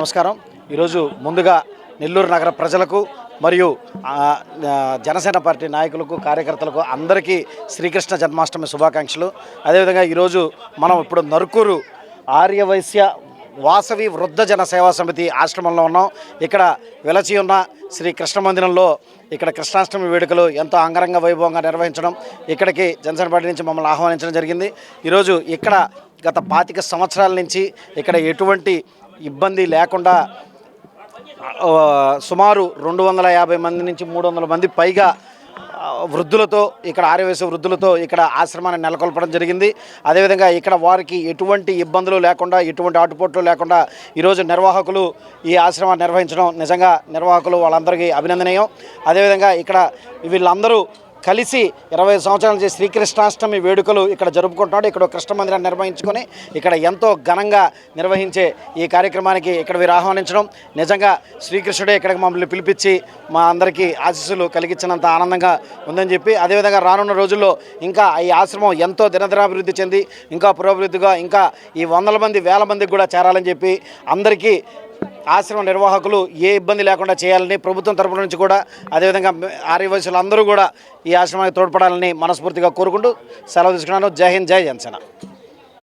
నమస్కారం. ఈరోజు ముందుగా నెల్లూరు నగర ప్రజలకు మరియు జనసేన పార్టీ నాయకులకు కార్యకర్తలకు అందరికీ శ్రీకృష్ణ జన్మాష్టమి శుభాకాంక్షలు. అదేవిధంగా ఈరోజు మనం ఇప్పుడు నరుకూరు ఆర్యవైశ్య వాసవి వృద్ధ జన సేవా సమితి ఆశ్రమంలో ఉన్నాం. ఇక్కడ వెలచి ఉన్న శ్రీ కృష్ణ మందిరంలో ఇక్కడ కృష్ణాష్టమి వేడుకలు ఎంతో అంగరంగ వైభవంగా నిర్వహించడం ఇక్కడికి జనసేన పార్టీ నుంచి మమ్మల్ని ఆహ్వానించడం జరిగింది. ఈరోజు ఇక్కడ గత పాతిక సంవత్సరాల నుంచి ఇక్కడ ఎటువంటి ఇబ్బంది లేకుండా సుమారు రెండు వందల యాభై మంది నుంచి మూడు వందల మంది పైగా వృద్ధులతో ఇక్కడ ఆర్యవేశ వృద్ధులతో ఇక్కడ ఆశ్రమాన్ని నెలకొల్పడం జరిగింది. అదేవిధంగా ఇక్కడ వారికి ఎటువంటి ఇబ్బందులు లేకుండా ఎటువంటి ఆటుపోట్లు లేకుండా ఈరోజు నిర్వాహకులు ఈ ఆశ్రమాన్ని నిర్వహించడం నిజంగా నిర్వాహకులు వాళ్ళందరికీ అభినందనీయం. అదేవిధంగా ఇక్కడ వీళ్ళందరూ కలిసి ఇరవై సంవత్సరాల నుంచి శ్రీకృష్ణాష్టమి వేడుకలు ఇక్కడ జరుపుకుంటున్నాడు. ఇక్కడ కృష్ణ మందిరాన్ని నిర్వహించుకొని ఇక్కడ ఎంతో ఘనంగా నిర్వహించే ఈ కార్యక్రమానికి ఇక్కడ వీరు ఆహ్వానించడం. నిజంగా శ్రీకృష్ణుడే ఇక్కడికి మమ్మల్ని పిలిపించి మా అందరికీ ఆశీస్సులు కలిగించినంత ఆనందంగా ఉందని చెప్పి అదేవిధంగా రానున్న రోజుల్లో ఇంకా ఈ ఆశ్రమం ఎంతో దినదినాభివృద్ధి చెంది ఇంకా పురోభివృద్ధిగా ఇంకా ఈ వందల మంది వేల మందికి కూడా చేరాలని చెప్పి అందరికీ ఆశ్రమ నిర్వాహకులు ఏ ఇబ్బంది లేకుండా చేయాలని ప్రభుత్వం తరపు నుంచి కూడా అదేవిధంగా ఆర్యవయసులు అందరూ కూడా ఈ ఆశ్రమానికి తోడ్పడాలని మనస్ఫూర్తిగా కోరుకుంటూ సెలవు తీసుకున్నాను. జై హింద్ జై జనసేన.